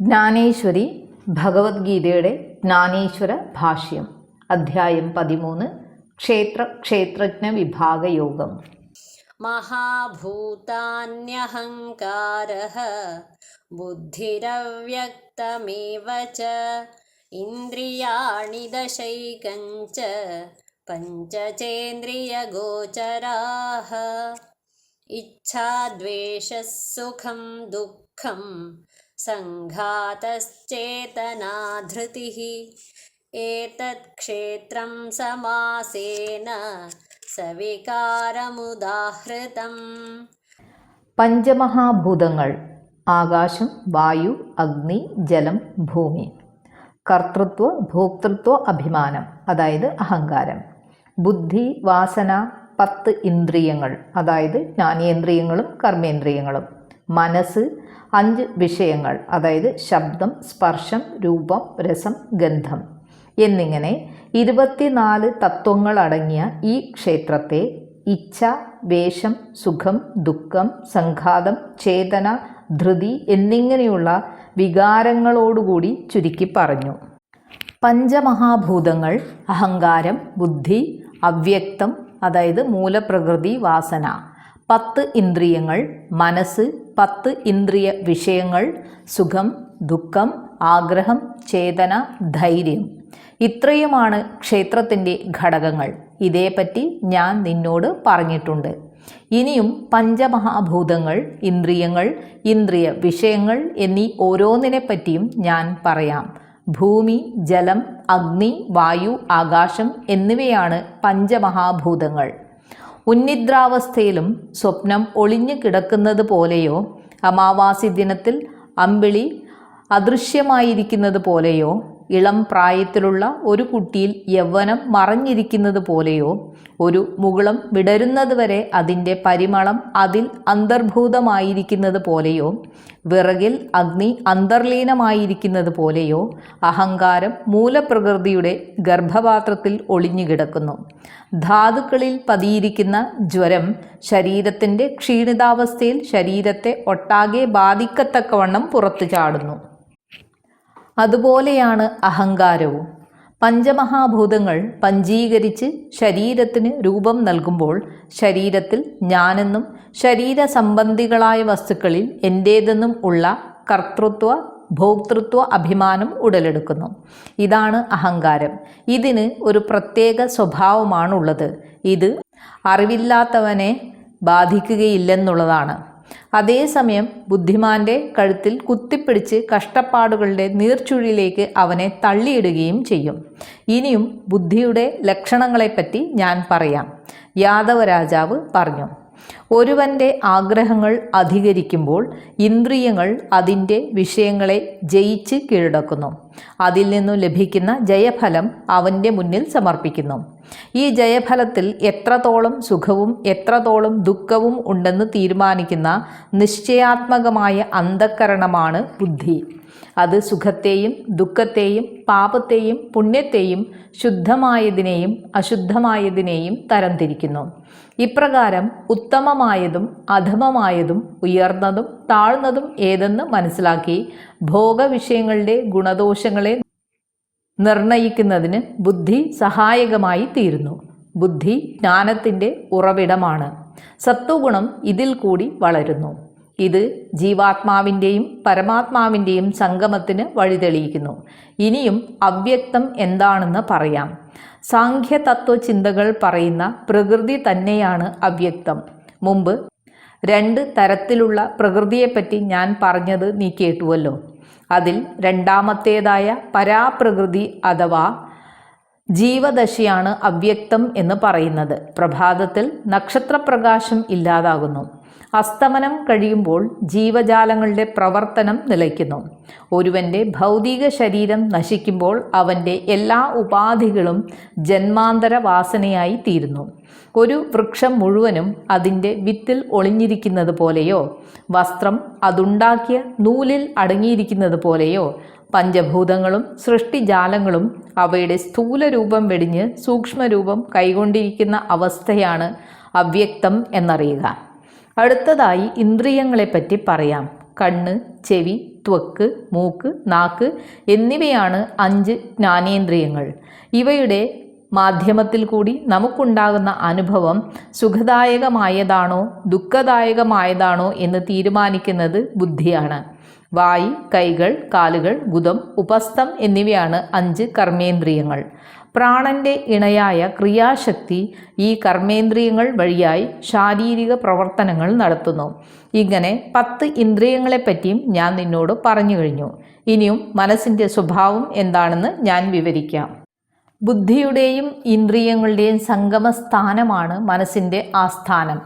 ജ്ഞാനേശ്വരി ഭഗവത്ഗീതയുടെ ജ്ഞാനേശ്വര ഭാഷ്യം അധ്യായം പതിമൂന്ന് ക്ഷേത്ര ക്ഷേത്രജ്ഞ വിഭാഗ യോഗം. മഹാഭൂതാന്യഹങ്കാര ബുദ്ധിരവ്യക്തമേവ ച ഇന്ദ്രിയാണി ദശൈകഞ്ച പഞ്ചചേന്ദ്രിയഗോചരാഹ ഇച്ഛാദ്വേഷസുഖം ദുഃഖം दुःखं सङ्घातश्चेतना धृतिः एतत् क्षेत्रं समासेन സവികാരമുദാഹൃതം പഞ്ചമഹാഭൂതങ്ങൾ ആകാശം വായു അഗ്നി ജലം ഭൂമി കർത്തൃത്വ ഭോക്തൃത്വ അഭിമാനം അതായത് അഹങ്കാരം ബുദ്ധി വാസന പത്ത് ഇന്ദ്രിയങ്ങൾ അതായത് ജ്ഞാനേന്ദ്രിയങ്ങളും കർമ്മേന്ദ്രിയങ്ങളും മനസ്സ് അഞ്ച് വിഷയങ്ങൾ അതായത് ശബ്ദം സ്പർശം രൂപം രസം ഗന്ധം എന്നിങ്ങനെ ഇരുപത്തിനാല് തത്വങ്ങളടങ്ങിയ ഈ ക്ഷേത്രത്തെ ഇച്ഛ വേഷം സുഖം ദുഃഖം സംഘാതം ചേതന ധൃതി എന്നിങ്ങനെയുള്ള വികാരങ്ങളോടുകൂടി ചുരുക്കി പറഞ്ഞു. പഞ്ചമഹാഭൂതങ്ങൾ അഹങ്കാരം ബുദ്ധി അവ്യക്തം അതായത് മൂലപ്രകൃതി വാസന പത്ത് ഇന്ദ്രിയങ്ങൾ മനസ്സ് പത്ത് ഇന്ദ്രിയ വിഷയങ്ങൾ സുഖം ദുഃഖം ആഗ്രഹം ചേതന ധൈര്യം. ഇത്രയുമാണ് ക്ഷേത്രത്തിന്റെ ഘടകങ്ങൾ. ഇതേപ്പറ്റി ഞാൻ നിന്നോട് പറഞ്ഞിട്ടുണ്ട്. ഇനിയും പഞ്ചമഹാഭൂതങ്ങൾ ഇന്ദ്രിയങ്ങൾ ഇന്ദ്രിയ വിഷയങ്ങൾ എന്നീ ഓരോന്നിനെപ്പറ്റിയും ഞാൻ പറയാം. ഭൂമി ജലം അഗ്നി വായു ആകാശം എന്നിവയാണ് പഞ്ചമഹാഭൂതങ്ങൾ. ഉന്നിദ്രാവസ്ഥയിലും സ്വപ്നം ഒളിഞ്ഞു കിടക്കുന്നത് പോലെയോ അമാവാസി ദിനത്തിൽ അമ്പിളി അദൃശ്യമായിരിക്കുന്നത് പോലെയോ ഇളം പ്രായത്തിലുള്ള ഒരു കുട്ടിയിൽ യൗവനം മറഞ്ഞിരിക്കുന്നത് പോലെയോ ഒരു മുകുളം വിടരുന്നതുവരെ അതിന്റെ പരിമളം അതിൽ അന്തർഭൂതമായിരിക്കുന്നത് പോലെയോ വിറകിൽ അഗ്നി അന്തർലീനമായിരിക്കുന്നത് പോലെയോ അഹങ്കാരം മൂലപ്രകൃതിയുടെ ഗർഭപാത്രത്തിൽ ഒളിഞ്ഞുകിടക്കുന്നു ധാതുക്കളിൽ പതിയിരിക്കുന്ന ജ്വരം ശരീരത്തിന്റെ ക്ഷീണിതാവസ്ഥയിൽ ശരീരത്തെ ഒട്ടാകെ ബാധിക്കത്തക്കവണ്ണം പുറത്തു ചാടുന്നു. അതുപോലെയാണ് അഹങ്കാരവും. പഞ്ചമഹാഭൂതങ്ങൾ പഞ്ചീകരിച്ച് ശരീരത്തിന് രൂപം നൽകുമ്പോൾ ശരീരത്തിൽ ഞാനെന്നും ശരീര സംബന്ധികളായ വസ്തുക്കളിൽ എന്റേതെന്നും ഉള്ള കർത്തൃത്വ ഭോക്തൃത്വ അഭിമാനം ഉടലെടുക്കുന്നു. ഇതാണ് അഹങ്കാരം. ഇതിന് ഒരു പ്രത്യേക സ്വഭാവമാണുള്ളത്. ഇത് അറിവില്ലാത്തവനെ ബാധിക്കുകയില്ലെന്നുള്ളതാണ്. അതേസമയം ബുദ്ധിമാന്റെ കഴുത്തിൽ കുത്തിപ്പിടിച്ച് കഷ്ടപ്പാടുകളുടെ നീർച്ചുഴിയിലേക്ക് അവനെ തള്ളിയിടുകയും ചെയ്യും. ഇനിയും ബുദ്ധിയുടെ ലക്ഷണങ്ങളെപ്പറ്റി ഞാൻ പറയാം. യാദവരാജാവ് പറഞ്ഞു ഒരുവന്റെ ആഗ്രഹങ്ങൾ അധികരിക്കുമ്പോൾ ഇന്ദ്രിയങ്ങൾ അതിന്റെ വിഷയങ്ങളെ ജയിച്ച് കീഴടക്കുന്നു. അതിൽ നിന്നു ലഭിക്കുന്ന ജയഫലം അവന്റെ മുന്നിൽ സമർപ്പിക്കുന്നു. ഈ ജയഫലത്തിൽ എത്രത്തോളം സുഖവും എത്രത്തോളം ദുഃഖവും ഉണ്ടെന്ന് തീരുമാനിക്കുന്ന നിശ്ചയാത്മകമായ അന്ധക്കരണമാണ് ബുദ്ധി. അത് സുഖത്തെയും ദുഃഖത്തെയും പാപത്തെയും പുണ്യത്തെയും ശുദ്ധമായതിനെയും അശുദ്ധമായതിനെയും തരംതിരിക്കുന്നു ഇപ്രകാരം ഉത്തമമായതും അധമമായതും ഉയർന്നതും താഴ്ന്നതും ഏതെന്ന് മനസ്സിലാക്കി ഭോഗവിഷയങ്ങളുടെ ഗുണദോഷങ്ങളെ നിർണയിക്കുന്നതിന് ബുദ്ധി സഹായകമായി തീരുന്നു. ബുദ്ധി ജ്ഞാനത്തിന്റെ ഉറവിടമാണ്. സത്വഗുണം ഇതിൽ കൂടി വളരുന്നു. ഇത് ജീവാത്മാവിന്റെയും പരമാത്മാവിന്റെയും സംഗമത്തിന് വഴിതെളിയിക്കുന്നു. ഇനിയും അവ്യക്തം എന്താണെന്ന് പറയാം. സാഖ്യതത്വ ചിന്തകൾ പറയുന്ന പ്രകൃതി തന്നെയാണ് അവ്യക്തം. മുമ്പ് രണ്ട് തരത്തിലുള്ള പ്രകൃതിയെപ്പറ്റി ഞാൻ പറഞ്ഞത് നീ കേട്ടുവല്ലോ. അതിൽ രണ്ടാമത്തേതായ പരാപ്രകൃതി അഥവാ ജീവദശയാണ് അവ്യക്തം എന്ന് പറയുന്നത്. പ്രഭാതത്തിൽ നക്ഷത്രപ്രകാശം ഇല്ലാതാകുന്നു. അസ്തമനം കഴിയുമ്പോൾ ജീവജാലങ്ങളുടെ പ്രവർത്തനം നിലയ്ക്കുന്നു. ഒരുവന്റെ ഭൗതിക ശരീരം നശിക്കുമ്പോൾ അവന്റെ എല്ലാ ഉപാധികളും ജന്മാന്തര വാസനയായി തീരുന്നു. ഒരു വൃക്ഷം മുഴുവനും അതിന്റെ വിത്തിൽ ഒളിഞ്ഞിരിക്കുന്നത് പോലെയോ വസ്ത്രം അതുണ്ടാക്കിയ നൂലിൽ അടങ്ങിയിരിക്കുന്നത് പോലെയോ പഞ്ചഭൂതങ്ങളും സൃഷ്ടിജാലങ്ങളും അവയുടെ സ്ഥൂല രൂപം വെടിഞ്ഞ് സൂക്ഷ്മരൂപം കൈകൊണ്ടിരിക്കുന്ന അവസ്ഥയാണ് അവ്യക്തം എന്നറിയുക. അടുത്തതായി ഇന്ദ്രിയങ്ങളെപ്പറ്റി പറയാം. കണ്ണ് ചെവി ത്വക്ക് മൂക്ക് നാക്ക് എന്നിവയാണ് അഞ്ച് ജ്ഞാനേന്ദ്രിയങ്ങൾ. ഇവയുടെ മാധ്യമത്തിൽ കൂടി നമുക്കുണ്ടാകുന്ന അനുഭവം സുഖദായകമായതാണോ ദുഃഖദായകമായതാണോ എന്ന് തീരുമാനിക്കുന്നത് ബുദ്ധിയാണ്. വായി കൈകൾ കാലുകൾ ഗുദം ഉപസ്ഥം എന്നിവയാണ് അഞ്ച് കർമ്മേന്ദ്രിയങ്ങൾ. പ്രാണന്റെ ഇണയായ ക്രിയാശക്തി ഈ കർമ്മേന്ദ്രിയങ്ങൾ വഴിയായി ശാരീരിക പ്രവർത്തനങ്ങൾ നടത്തുന്നു. ഇങ്ങനെ പത്ത് ഇന്ദ്രിയങ്ങളെപ്പറ്റിയും ഞാൻ നിന്നോട് പറഞ്ഞു കഴിഞ്ഞു. ഇനിയും മനസ്സിന്റെ സ്വഭാവം എന്താണെന്ന് ഞാൻ വിവരിക്കാം. ബുദ്ധിയുടെയും ഇന്ദ്രിയങ്ങളുടെയും സംഗമസ്ഥാനമാണ് മനസ്സിന്റെ ആസ്ഥാനം.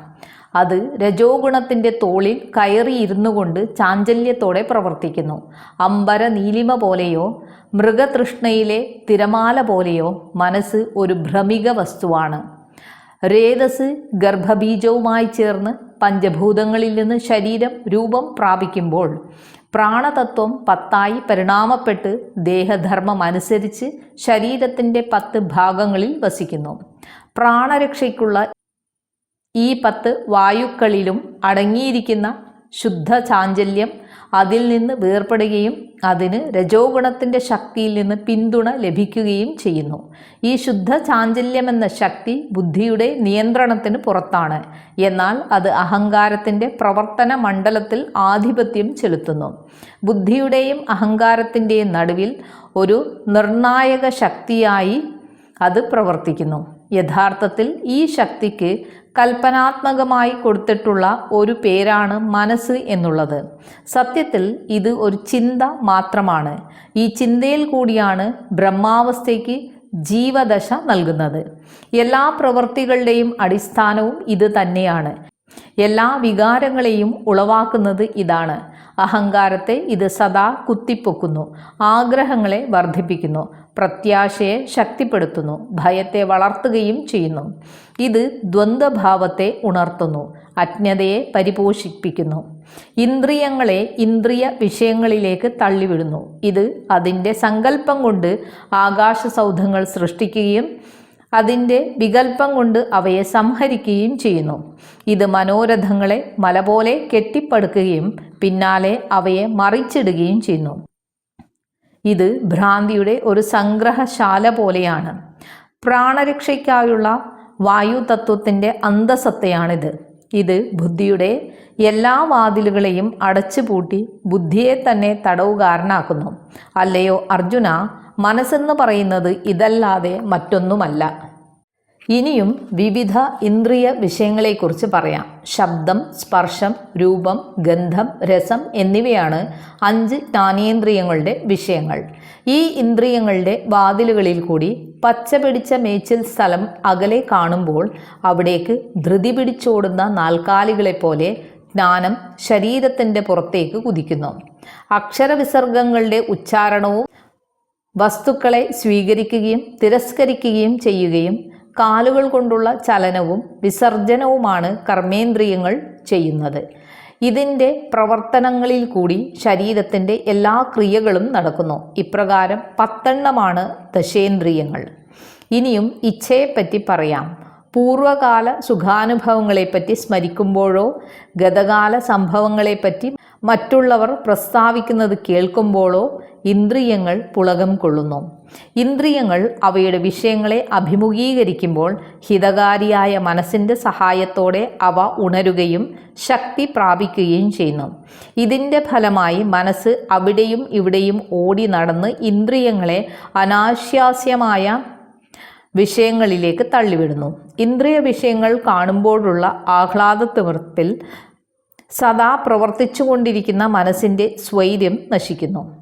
അത് രജോഗുണത്തിന്റെ തോളിൽ കയറിയിരുന്നു കൊണ്ട് ചാഞ്ചല്യത്തോടെ പ്രവർത്തിക്കുന്നു. അമ്പര നീലിമ പോലെയോ മൃഗതൃഷ്ണയിലെ തിരമാല പോലെയോ മനസ്സ് ഒരു ഭ്രമിക വസ്തുവാണ്. രേതസ് ഗർഭബീജവുമായി ചേർന്ന് പഞ്ചഭൂതങ്ങളിൽ നിന്ന് ശരീരം രൂപം പ്രാപിക്കുമ്പോൾ പ്രാണതത്വം പത്തായി പരിണാമപ്പെട്ട് ദേഹധർമ്മം അനുസരിച്ച് ശരീരത്തിന്റെ പത്ത് ഭാഗങ്ങളിൽ വസിക്കുന്നു. പ്രാണരക്ഷയ്ക്കുള്ള ഈ പത്ത് വായുക്കളിലും അടങ്ങിയിരിക്കുന്ന ശുദ്ധ ചാഞ്ചല്യം അതിൽ നിന്ന് വേർപെടുകയും അതിന് രജോഗുണത്തിന്റെ ശക്തിയിൽ നിന്ന് പിന്തുണ ലഭിക്കുകയും ചെയ്യുന്നു. ഈ ശുദ്ധ ചാഞ്ചല്യമെന്ന ശക്തി ബുദ്ധിയുടെ നിയന്ത്രണത്തിന് പുറത്താണ്. എന്നാൽ അത് അഹങ്കാരത്തിന്റെ പ്രവർത്തന മണ്ഡലത്തിൽ ആധിപത്യം ചെലുത്തുന്നു. ബുദ്ധിയുടെയും അഹങ്കാരത്തിന്റെയും നടുവിൽ ഒരു നിർണായക ശക്തിയായി അത് പ്രവർത്തിക്കുന്നു. യഥാർത്ഥത്തിൽ ഈ ശക്തിക്ക് കൽപ്പനാത്മകമായി കൊടുത്തിട്ടുള്ള ഒരു പേരാണ് മനസ്സ് എന്നുള്ളത്. സത്യത്തിൽ ഇത് ഒരു ചിന്ത മാത്രമാണ്. ഈ ചിന്തയിൽ കൂടിയാണ് ബ്രഹ്മാവസ്ഥയ്ക്ക് ജീവദശ നൽകുന്നത്. എല്ലാ പ്രവൃത്തികളുടെയും അടിസ്ഥാനവും ഇത് തന്നെയാണ്. എല്ലാ വികാരങ്ങളെയും ഉളവാക്കുന്നത് ഇതാണ്. അഹങ്കാരത്തെ ഇത് സദാ കുത്തിപ്പൊക്കുന്നു. ആഗ്രഹങ്ങളെ വർദ്ധിപ്പിക്കുന്നു. പ്രത്യാശയെ ശക്തിപ്പെടുത്തുന്നു ഭയത്തെ വളർത്തുകയും ചെയ്യുന്നു. ഇത് ദ്വന്ദ്ഭാവത്തെ ഉണർത്തുന്നു അജ്ഞതയെ പരിപോഷിപ്പിക്കുന്നു. ഇന്ദ്രിയങ്ങളെ ഇന്ദ്രിയ വിഷയങ്ങളിലേക്ക് തള്ളിവിടുന്നു. ഇത് അതിന്റെ സങ്കല്പം കൊണ്ട് ആകാശ സൗധങ്ങൾ സൃഷ്ടിക്കുകയും അതിന്റെ വികല്പം കൊണ്ട് അവയെ സംഹരിക്കുകയും ചെയ്യുന്നു. ഇത് മനോരഥങ്ങളെ മലപോലെ കെട്ടിപ്പടുക്കുകയും പിന്നാലെ അവയെ മറിച്ചിടുകയും ചെയ്യുന്നു. ഇത് ഭ്രാന്തിയുടെ ഒരു സംഗ്രഹശാല പോലെയാണ്. പ്രാണരക്ഷയ്ക്കായുള്ള വായു തത്വത്തിന്റെ അന്തസത്തയാണിത്. ഇത് ബുദ്ധിയുടെ എല്ലാ വാതിലുകളെയും അടച്ചുപൂട്ടി ബുദ്ധിയെ തന്നെ തടവുകാരനാക്കുന്നു. അല്ലയോ അർജുന മനസ്സെന്ന് പറയുന്നത് ഇതല്ലാതെ മറ്റൊന്നുമല്ല. ഇനിയും വിവിധ ഇന്ദ്രിയ വിഷയങ്ങളെക്കുറിച്ച് പറയാം. ശബ്ദം സ്പർശം രൂപം ഗന്ധം രസം എന്നിവയാണ് അഞ്ച് ജ്ഞാനേന്ദ്രിയങ്ങളുടെ വിഷയങ്ങൾ. ഈ ഇന്ദ്രിയങ്ങളുടെ വാതിലുകളിൽ കൂടി പച്ച പിടിച്ച മേച്ചിൽ സ്ഥലം അകലെ കാണുമ്പോൾ അവിടേക്ക് ധൃതി പിടിച്ചോടുന്ന നാൽക്കാലികളെപ്പോലെ ജ്ഞാനം ശരീരത്തിന്റെ പുറത്തേക്ക് കുതിക്കുന്നു. അക്ഷരവിസർഗങ്ങളുടെ ഉച്ചാരണവും വസ്തുക്കളെ സ്വീകരിക്കുകയും തിരസ്കരിക്കുകയും ചെയ്യുകയും കാലുകൾ കൊണ്ടുള്ള ചലനവും വിസർജനവുമാണ് കർമ്മേന്ദ്രിയങ്ങൾ ചെയ്യുന്നത്. ഇതിന്റെ പ്രവർത്തനങ്ങളിൽ കൂടി ശരീരത്തിന്റെ എല്ലാ ക്രിയകളും നടക്കുന്നു. ഇപ്രകാരം പത്തെണ്ണമാണ് ദശേന്ദ്രിയങ്ങൾ. ഇനിയും ഇച്ഛയെപ്പറ്റി പറയാം. പൂർവകാല സുഖാനുഭവങ്ങളെപ്പറ്റി സ്മരിക്കുമ്പോഴോ ഗതകാല സംഭവങ്ങളെപ്പറ്റി മറ്റുള്ളവർ പ്രസ്താവിക്കുന്നത് കേൾക്കുമ്പോഴോ ഇന്ദ്രിയങ്ങൾ പുളകം കൊള്ളുന്നു. ഇന്ദ്രിയങ്ങൾ അവയുടെ വിഷയങ്ങളെ അഭിമുഖീകരിക്കുമ്പോൾ ഹിതകാരിയായ മനസ്സിന്റെ സഹായത്തോടെ അവ ഉണരുകയും ശക്തി പ്രാപിക്കുകയും ചെയ്യുന്നു. ഇതിന്റെ ഫലമായി മനസ്സ് അവിടെയും ഇവിടെയും ഓടി നടന്ന് ഇന്ദ്രിയങ്ങളെ അനാശ്വാസ്യമായ വിഷയങ്ങളിലേക്ക് തള്ളിവിടുന്നു. ഇന്ദ്രിയ വിഷയങ്ങൾ കാണുമ്പോഴുള്ള ആഹ്ലാദത്തിമിർപ്പിൽ സദാ പ്രവർത്തിച്ചുകൊണ്ടിരിക്കുന്ന മനസ്സിന്റെ സ്വൈര്യം നശിക്കുന്നു.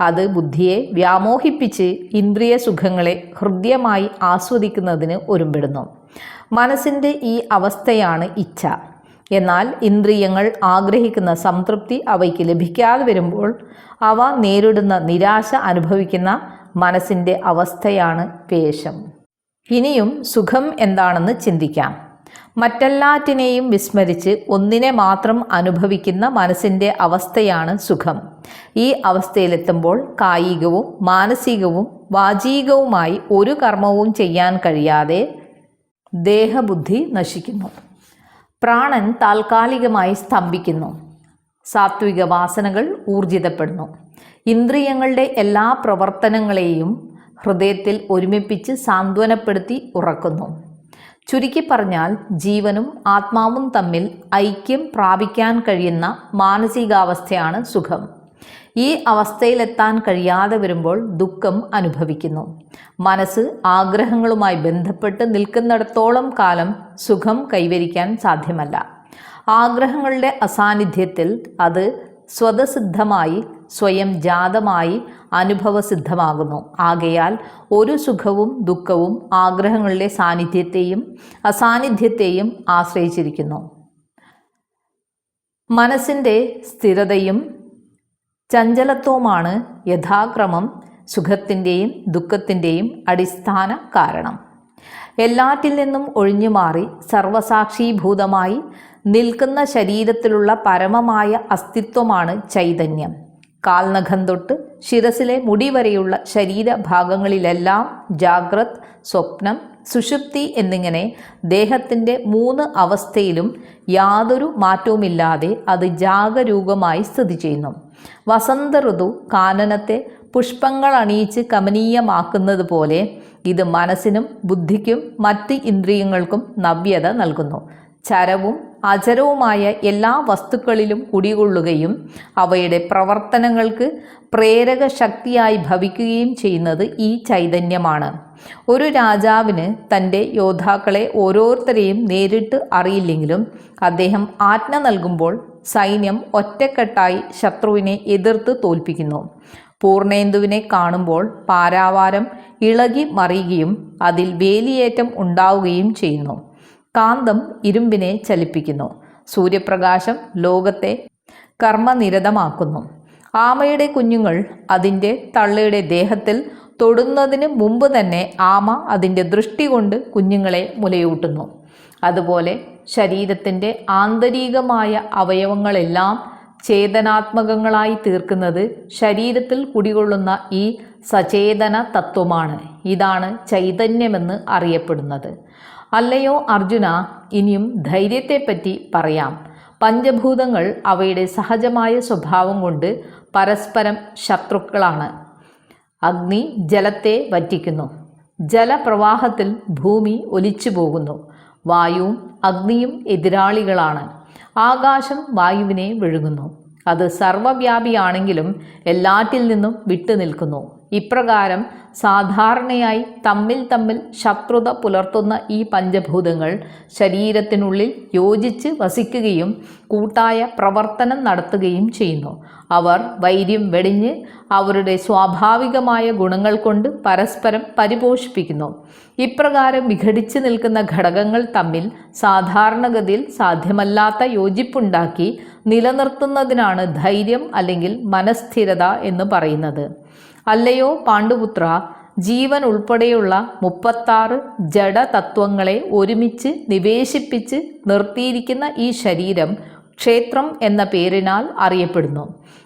അത് ബുദ്ധിയെ വ്യാമോഹിപ്പിച്ച് ഇന്ദ്രിയ സുഖങ്ങളെ ഹൃദ്യമായി ആസ്വദിക്കുന്നതിന് ഒരുമ്പിടുന്നു. മനസ്സിന്റെ ഈ അവസ്ഥയാണ് ഇച്ഛ. എന്നാൽ ഇന്ദ്രിയങ്ങൾ ആഗ്രഹിക്കുന്ന സംതൃപ്തി അവയ്ക്ക് ലഭിക്കാതെ വരുമ്പോൾ അവ നേരിടുന്ന നിരാശ അനുഭവിക്കുന്ന മനസ്സിന്റെ അവസ്ഥയാണ് പേശം ഇനിയും സുഖം എന്താണെന്ന് ചിന്തിക്കാം. മറ്റെല്ലാറ്റിനെയും വിസ്മരിച്ച് ഒന്നിനെ മാത്രം അനുഭവിക്കുന്ന മനസ്സിന്റെ അവസ്ഥയാണ് സുഖം. ഈ അവസ്ഥയിലെത്തുമ്പോൾ കായികവും മാനസികവും വാചികവുമായി ഒരു കർമ്മവും ചെയ്യാൻ കഴിയാതെ ദേഹബുദ്ധി നശിക്കുന്നു. പ്രാണൻ താൽക്കാലികമായി സ്തംഭിക്കുന്നു. സാത്വിക വാസനകൾ ഊർജിതപ്പെടുന്നു. ഇന്ദ്രിയങ്ങളുടെ എല്ലാ പ്രവർത്തനങ്ങളെയും ഹൃദയത്തിൽ ഒരുമിപ്പിച്ച് സാന്ത്വനപ്പെടുത്തി ഉറക്കുന്നു. ചുരുക്കി പറഞ്ഞാൽ ജീവനും ആത്മാവും തമ്മിൽ ഐക്യം പ്രാപിക്കാൻ കഴിയുന്ന മാനസികാവസ്ഥയാണ് സുഖം. ഈ അവസ്ഥയിലെത്താൻ കഴിയാതെ വരുമ്പോൾ ദുഃഖം അനുഭവിക്കുന്നു. മനസ്സ് ആഗ്രഹങ്ങളുമായി ബന്ധപ്പെട്ട് നിൽക്കുന്നിടത്തോളം കാലം സുഖം കൈവരിക്കാൻ സാധ്യമല്ല. ആഗ്രഹങ്ങളുടെ അസാന്നിധ്യത്തിൽ അത് സ്വതസിദ്ധമായി സ്വയം ജാതമായി അനുഭവസിദ്ധമാകുന്നു. ആകയാൽ ഒരു സുഖവും ദുഃഖവും ആഗ്രഹങ്ങളുടെ സാന്നിധ്യത്തെയും അസാന്നിധ്യത്തെയും ആശ്രയിച്ചിരിക്കുന്നു. മനസ്സിന്റെ സ്ഥിരതയും ചഞ്ചലത്വമാണ് യഥാക്രമം സുഖത്തിന്റെയും ദുഃഖത്തിന്റെയും അടിസ്ഥാന കാരണം. എല്ലാറ്റിൽ നിന്നും ഒഴിഞ്ഞു മാറി സർവസാക്ഷീഭൂതമായി നിൽക്കുന്ന ശരീരത്തിലുള്ള പരമമായ അസ്തിത്വമാണ് ചൈതന്യം. കാൽനഖം തൊട്ട് ശിരസിലെ മുടി വരെയുള്ള ശരീരഭാഗങ്ങളിലെല്ലാം ജാഗ്രത് സ്വപ്നം സുഷുപ്തി എന്നിങ്ങനെ ദേഹത്തിന്റെ മൂന്ന് അവസ്ഥയിലും യാതൊരു മാറ്റവുമില്ലാതെ അത് ജാഗരൂകമായി സ്ഥിതി ചെയ്യുന്നു. വസന്ത ഋതു കാനനത്തെ പുഷ്പങ്ങൾ അണിയിച്ച് കമനീയമാക്കുന്നത് പോലെ ഇത് മനസ്സിനും ബുദ്ധിക്കും മറ്റ് ഇന്ദ്രിയങ്ങൾക്കും നവ്യത നൽകുന്നു. ചരവും അചരവുമായ എല്ലാ വസ്തുക്കളിലും കുടികൊള്ളുകയും അവയുടെ പ്രവർത്തനങ്ങൾക്ക് പ്രേരക ശക്തിയായി ഭവിക്കുകയും ചെയ്യുന്നത് ഈ ചൈതന്യമാണ്. ഒരു രാജാവിന് തന്റെ യോദ്ധാക്കളെ ഓരോരുത്തരെയും നേരിട്ട് അറിയില്ലെങ്കിലും അദ്ദേഹം ആജ്ഞ നൽകുമ്പോൾ സൈന്യം ഒറ്റക്കെട്ടായി ശത്രുവിനെ എതിർത്ത് തോൽപ്പിക്കുന്നു. പൂർണേന്ദുവിനെ കാണുമ്പോൾ പാരാവാരം ഇളകി മറിയുകയും അതിൽ വേലിയേറ്റം ഉണ്ടാവുകയും ചെയ്യുന്നു. കാന്തം ഇരുമ്പിനെ ചലിപ്പിക്കുന്നു. സൂര്യപ്രകാശം ലോകത്തെ കർമ്മനിരതമാക്കുന്നു. ആമയുടെ കുഞ്ഞുങ്ങൾ അതിന്റെ തള്ളയുടെ ദേഹത്തിൽ തൊടുന്നതിന് മുമ്പ് തന്നെ ആമ അതിന്റെ ദൃഷ്ടി കൊണ്ട് കുഞ്ഞുങ്ങളെ മുലയൂട്ടുന്നു. അതുപോലെ ശരീരത്തിന്റെ ആന്തരികമായ അവയവങ്ങളെല്ലാം ചേതനാത്മകങ്ങളായി തീർക്കുന്നത് ശരീരത്തിൽ കുടികൊള്ളുന്ന ഈ സചേതന തത്വമാണ്. ഇതാണ് ചൈതന്യമെന്ന് അറിയപ്പെടുന്നത്. അല്ലയോ അർജുന ഇനിയും ധൈര്യത്തെപ്പറ്റി പറയാം. പഞ്ചഭൂതങ്ങൾ അവയുടെ സഹജമായ സ്വഭാവം കൊണ്ട് പരസ്പരം ശത്രുക്കളാണ്. അഗ്നി ജലത്തെ വറ്റിക്കുന്നു. ജലപ്രവാഹത്തിൽ ഭൂമി ഒലിച്ചു പോകുന്നു. വായുവും അഗ്നിയും എതിരാളികളാണ്. ആകാശം വായുവിനെ വിഴുങ്ങുന്നു. അത് സർവവ്യാപിയാണെങ്കിലും എല്ലാറ്റിൽ നിന്നും വിട്ടുനിൽക്കുന്നു. ഇപ്രകാരം സാധാരണയായി തമ്മിൽ തമ്മിൽ ശത്രുത പുലർത്തുന്ന ഈ പഞ്ചഭൂതങ്ങൾ ശരീരത്തിനുള്ളിൽ യോജിച്ച് വസിക്കുകയും കൂട്ടായ പ്രവർത്തനം നടത്തുകയും ചെയ്യുന്നു. അവർ വൈര്യം വെടിഞ്ഞ് അവരുടെ സ്വാഭാവികമായ ഗുണങ്ങൾ കൊണ്ട് പരസ്പരം പരിപോഷിപ്പിക്കുന്നു. ഇപ്രകാരം വിഘടിച്ച് നിൽക്കുന്ന ഘടകങ്ങൾ തമ്മിൽ സാധാരണഗതിയിൽ സാധ്യമല്ലാത്ത യോജിപ്പുണ്ടാക്കി നിലനിർത്തുന്നതിനാണ് ധൈര്യം അല്ലെങ്കിൽ മനസ്ഥിരത എന്ന് പറയുന്നത്. അല്ലയോ പാണ്ഡുപുത്ര ജീവൻ ഉൾപ്പെടെയുള്ള മുപ്പത്താറ് ജഡതത്വങ്ങളെ ഒരുമിച്ച് നിവേശിപ്പിച്ച് നിർത്തിയിരിക്കുന്ന ഈ ശരീരം ക്ഷേത്രം എന്ന പേരിനാൽ അറിയപ്പെടുന്നു.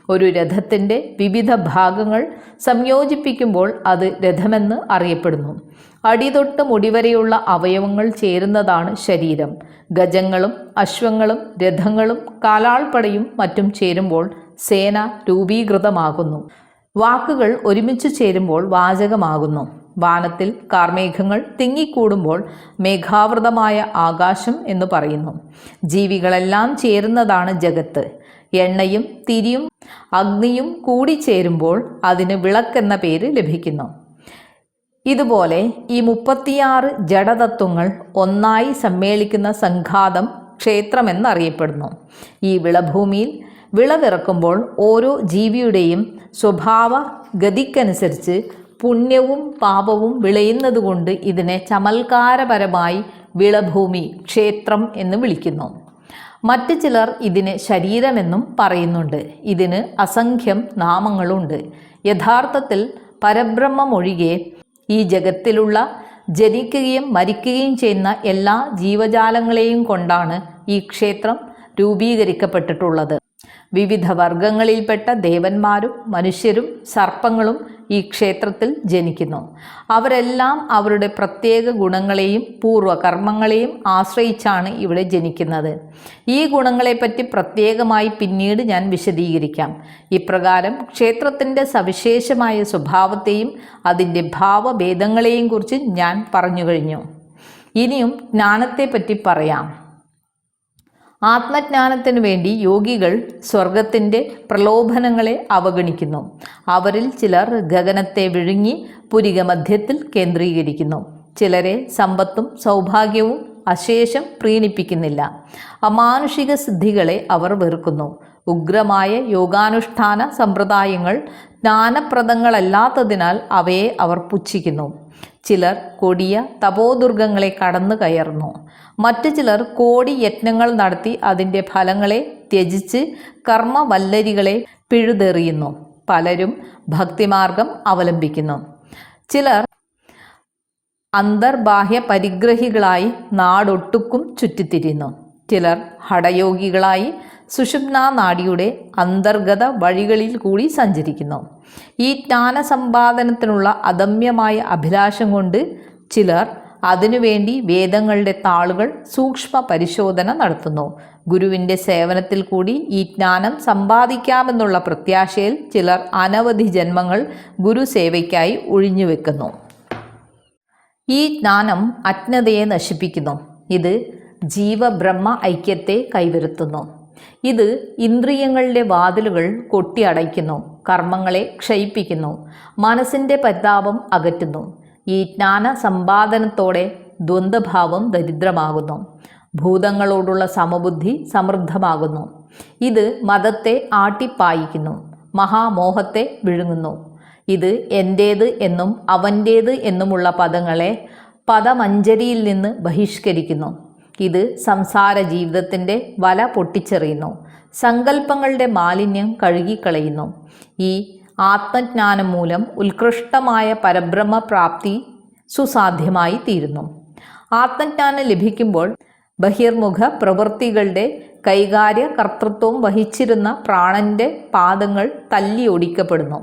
ഒരു രഥത്തിന്റെ വിവിധ ഭാഗങ്ങൾ സംയോജിപ്പിക്കുമ്പോൾ അത് രഥമെന്ന് അറിയപ്പെടുന്നു. അടിതൊട്ട് മുടിവരെയുള്ള അവയവങ്ങൾ ചേരുന്നതാണ് ശരീരം. ഗജങ്ങളും അശ്വങ്ങളും രഥങ്ങളും കാലാൾപ്പടയും മറ്റും ചേരുമ്പോൾ സേന രൂപീകൃതമാകുന്നു. വാക്കുകൾ ഒരുമിച്ച് ചേരുമ്പോൾ വാചകമാകുന്നു. വാനത്തിൽ കാർമേഘങ്ങൾ തിങ്ങിക്കൂടുമ്പോൾ മേഘാവൃതമായ ആകാശം എന്ന് പറയുന്നു. ജീവികളെല്ലാം ചേരുന്നതാണ് ജഗത്ത്. എണ്ണയും തിരിയും അഗ്നിയും കൂടി കൂടിച്ചേരുമ്പോൾ അതിന് വിളക്കെന്ന പേര് ലഭിക്കുന്നു. ഇതുപോലെ ഈ മുപ്പത്തിയാറ് ജഡതത്വങ്ങൾ ഒന്നായി സമ്മേളിക്കുന്ന സംഘാതം ക്ഷേത്രമെന്നറിയപ്പെടുന്നു. ഈ വിളഭൂമിയിൽ വിളവിറക്കുമ്പോൾ ഓരോ ജീവിയുടെയും സ്വഭാവ ഗതിക്കനുസരിച്ച് പുണ്യവും പാപവും വിളയുന്നതുകൊണ്ട് ഇതിനെ ചമൽക്കാരപരമായി വിളഭൂമി ക്ഷേത്രം എന്ന് വിളിക്കുന്നു. മറ്റു ചിലർ ഇതിന് ശരീരമെന്നും പറയുന്നുണ്ട്. ഇതിന് അസംഖ്യം നാമങ്ങളുണ്ട്. യഥാർത്ഥത്തിൽ പരബ്രഹ്മമൊഴികെ ഈ ജഗത്തിലുള്ള ജനിക്കുകയും മരിക്കുകയും ചെയ്യുന്ന എല്ലാ ജീവജാലങ്ങളെയും കൊണ്ടാണ് ഈ ക്ഷേത്രം രൂപീകരിക്കപ്പെട്ടിട്ടുള്ളത്. വിവിധ വർഗങ്ങളിൽപ്പെട്ട ദേവന്മാരും മനുഷ്യരും സർപ്പങ്ങളും ഈ ക്ഷേത്രത്തിൽ ജനിക്കുന്നു. അവരെല്ലാം അവരുടെ പ്രത്യേക ഗുണങ്ങളെയും പൂർവകർമ്മങ്ങളെയും ആശ്രയിച്ചാണ് ഇവിടെ ജനിക്കുന്നത്. ഈ ഗുണങ്ങളെപ്പറ്റി പ്രത്യേകമായി പിന്നീട് ഞാൻ വിശദീകരിക്കാം. ഇപ്രകാരം ക്ഷേത്രത്തിന്റെ സവിശേഷമായ സ്വഭാവത്തെയും അതിന്റെ ഭാവഭേദങ്ങളെയും കുറിച്ച് ഞാൻ പറഞ്ഞു കഴിഞ്ഞു. ഇനിയും ജ്ഞാനത്തെപ്പറ്റി പറയാം. ആത്മജ്ഞാനത്തിനു വേണ്ടി യോഗികൾ സ്വർഗത്തിന്റെ പ്രലോഭനങ്ങളെ അവഗണിക്കുന്നു. അവരിൽ ചിലർ ഗഗനത്തെ വിഴുങ്ങി പുരികമധ്യത്തിൽ കേന്ദ്രീകരിക്കുന്നു. ചിലരെ സമ്പത്തും സൗഭാഗ്യവും അശേഷം പ്രീണിപ്പിക്കുന്നില്ല. അമാനുഷിക സിദ്ധികളെ അവർ വെറുക്കുന്നു. ഉഗ്രമായ യോഗാനുഷ്ഠാന സമ്പ്രദായങ്ങൾ ജ്ഞാനപ്രദങ്ങളല്ലാത്തതിനാൽ അവയെ അവർ പുച്ഛിക്കുന്നു. ചിലർ കൊടിയ തപോദുർഗങ്ങളെ കടന്നു കയറുന്നു. മറ്റു ചിലർ കോടി യത്നങ്ങൾ നടത്തി അതിന്റെ ഫലങ്ങളെ ത്യജിച്ച് കർമ്മവല്ലരികളെ പിഴുതെറിയുന്നു. പലരും ഭക്തിമാർഗം അവലംബിക്കുന്നു. ചിലർ അന്തർബാഹ്യ പരിഗ്രഹികളായി നാടൊട്ടുക്കും ചുറ്റിത്തിരിയുന്നു. ചിലർ ഹടയോഗികളായി സുഷുപ്നാ നാടിയുടെ അന്തർഗത വഴികളിൽ കൂടി സഞ്ചരിക്കുന്നു. ഈ ജ്ഞാനസമ്പാദനത്തിനുള്ള അദമ്യമായ അഭിലാഷം കൊണ്ട് ചിലർ അതിനുവേണ്ടി വേദങ്ങളുടെ താളുകൾ സൂക്ഷ്മ പരിശോധന നടത്തുന്നു. ഗുരുവിന്റെ സേവനത്തിൽ കൂടി ഈ ജ്ഞാനം സമ്പാദിക്കാമെന്നുള്ള പ്രത്യാശയിൽ ചിലർ അനവധി ജന്മങ്ങൾ ഗുരുസേവയ്ക്കായി ഒഴിഞ്ഞുവെക്കുന്നു ഈ ജ്ഞാനം അജ്ഞതയെ നശിപ്പിക്കുന്നു. ഇത് ജീവബ്രഹ്മ ഐക്യത്തെ കൈവരുത്തുന്നു. ഇത് ഇന്ദ്രിയങ്ങളുടെ വാതിലുകൾ കൊട്ടിയടയ്ക്കുന്നു കർമ്മങ്ങളെ ക്ഷയിപ്പിക്കുന്നു മനസ്സിന്റെ പരിതാപം അകറ്റുന്നു ഈ ജ്ഞാന സമ്പാദനത്തോടെ ദ്വന്ദ്ഭാവം ദരിദ്രമാകുന്നു ഭൂതങ്ങളോടുള്ള സമബുദ്ധി സമൃദ്ധമാകുന്നു. ഇത് മതത്തെ ആട്ടിപ്പായിക്കുന്നു മഹാമോഹത്തെ വിഴുങ്ങുന്നു. ഇത് എന്റേത് എന്നും അവന്റേത് എന്നുമുള്ള പദങ്ങളെ പദമഞ്ജരിയിൽ നിന്ന് ബഹിഷ്കരിക്കുന്നു. ഇത് സംസാര ജീവിതത്തിന്റെ വല പൊട്ടിച്ചെറിയുന്നു. സങ്കല്പങ്ങളുടെ മാലിന്യം കഴുകിക്കളയുന്നു. ഈ ആത്മജ്ഞാനം മൂലം ഉത്കൃഷ്ടമായ പരബ്രഹ്മ പ്രാപ്തി സുസാധ്യമായി തീരുന്നു. ആത്മജ്ഞാനം ലഭിക്കുമ്പോൾ ബഹിർമുഖ പ്രവൃത്തികളുടെ കൈകാര്യ കർത്തൃത്വം വഹിച്ചിരുന്ന പ്രാണന്റെ പാദങ്ങൾ തല്ലി ഒടിക്കപ്പെടുന്നു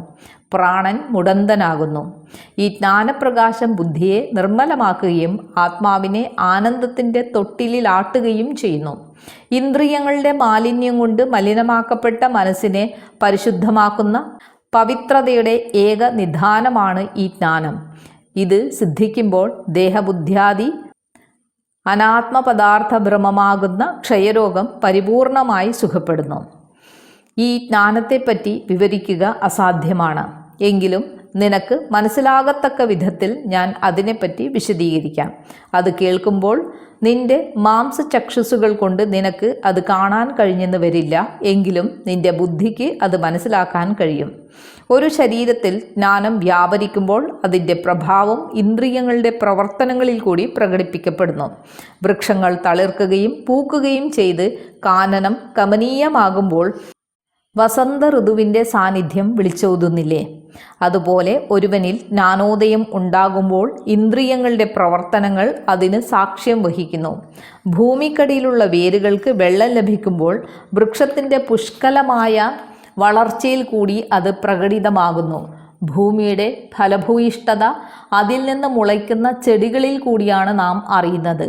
പ്രാണൻ മുടന്തനാകുന്നു. ഈ ജ്ഞാനപ്രകാശം ബുദ്ധിയെ നിർമ്മലമാക്കുകയും ആത്മാവിനെ ആനന്ദത്തിന്റെ തൊട്ടിലിലാട്ടുകയും ചെയ്യുന്നു. ഇന്ദ്രിയങ്ങളുടെ മാലിന്യം കൊണ്ട് മലിനമാക്കപ്പെട്ട മനസ്സിനെ പരിശുദ്ധമാക്കുന്ന പവിത്രതയുടെ ഏക നിധാനമാണ് ഈ ജ്ഞാനം. ഇത് സിദ്ധിക്കുമ്പോൾ ദേഹബുദ്ധ്യാദി അനാത്മപദാർത്ഥ ഭ്രമമാകുന്ന ക്ഷയരോഗം പരിപൂർണമായി സുഖപ്പെടുന്നു. ഈ ജ്ഞാനത്തെപ്പറ്റി വിവരിക്കുക അസാധ്യമാണ്. എങ്കിലും നിനക്ക് മനസ്സിലാകത്തക്ക വിധത്തിൽ ഞാൻ അതിനെപ്പറ്റി വിശദീകരിക്കാം. അത് കേൾക്കുമ്പോൾ നിന്റെ മാംസ ചക്ഷുസുകൾ കൊണ്ട് നിനക്ക് അത് കാണാൻ കഴിഞ്ഞെന്ന് വരില്ല. എങ്കിലും നിന്റെ ബുദ്ധിക്ക് അത് മനസ്സിലാക്കാൻ കഴിയും. ഒരു ശരീരത്തിൽ ജ്ഞാനം വ്യാപരിക്കുമ്പോൾ അതിന്റെ പ്രഭാവം ഇന്ദ്രിയങ്ങളുടെ പ്രവർത്തനങ്ങളിൽ കൂടി പ്രകടിപ്പിക്കപ്പെടുന്നു. വൃക്ഷങ്ങൾ തളിർക്കുകയും പൂക്കുകയും ചെയ്ത് കാനനം കമനീയമാകുമ്പോൾ വസന്ത ഋതുവിന്റെ സാന്നിധ്യം വിളിച്ചോതുന്നില്ലേ? അതുപോലെ ഒരുവനിൽ ജ്ഞാനോദയം ഉണ്ടാകുമ്പോൾ ഇന്ദ്രിയങ്ങളുടെ പ്രവർത്തനങ്ങൾ അതിന് സാക്ഷ്യം വഹിക്കുന്നു. ഭൂമിക്കടിയിലുള്ള വേരുകൾക്ക് വെള്ളം ലഭിക്കുമ്പോൾ വൃക്ഷത്തിന്റെ പുഷ്കലമായ വളർച്ചയിൽ കൂടി അത് പ്രകടിതമാകുന്നു. ഭൂമിയുടെ ഫലഭൂയിഷ്ഠത അതിൽ നിന്ന് മുളയ്ക്കുന്ന ചെടികളിൽ കൂടിയാണ് നാം അറിയുന്നത്.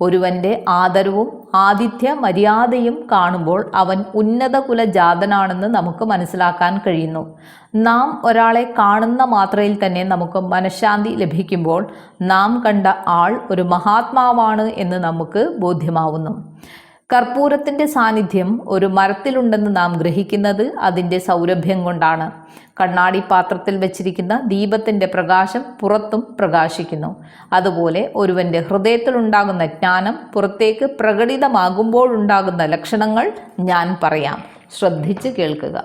ഒരുവന്റെ ആദരവും ആതിഥ്യ മര്യാദയും കാണുമ്പോൾ അവൻ ഉന്നത കുലജാതനാണെന്ന് നമുക്ക് മനസ്സിലാക്കാൻ കഴിയുന്നു. നാം ഒരാളെ കാണുന്ന മാത്രയിൽ തന്നെ നമുക്ക് മനഃശാന്തി ലഭിക്കുമ്പോൾ നാം കണ്ട ആൾ ഒരു മഹാത്മാവാണ് എന്ന് നമുക്ക് ബോധ്യമാവുന്നു. കർപ്പൂരത്തിന്റെ സാന്നിധ്യം ഒരു മരത്തിലുണ്ടെന്ന് നാം ഗ്രഹിക്കുന്നത് അതിന്റെ സൗരഭ്യം കൊണ്ടാണ്. കണ്ണാടി പാത്രത്തിൽ വെച്ചിരിക്കുന്ന ദീപത്തിന്റെ പ്രകാശം പുറത്തും പ്രകാശിക്കുന്നു. അതുപോലെ ഒരുവന്റെ ഹൃദയത്തിലുണ്ടാകുന്ന ജ്ഞാനം പുറത്തേക്ക് പ്രകടിതമാകുമ്പോഴുണ്ടാകുന്ന ലക്ഷണങ്ങൾ ഞാൻ പറയാം. ശ്രദ്ധിച്ച് കേൾക്കുക.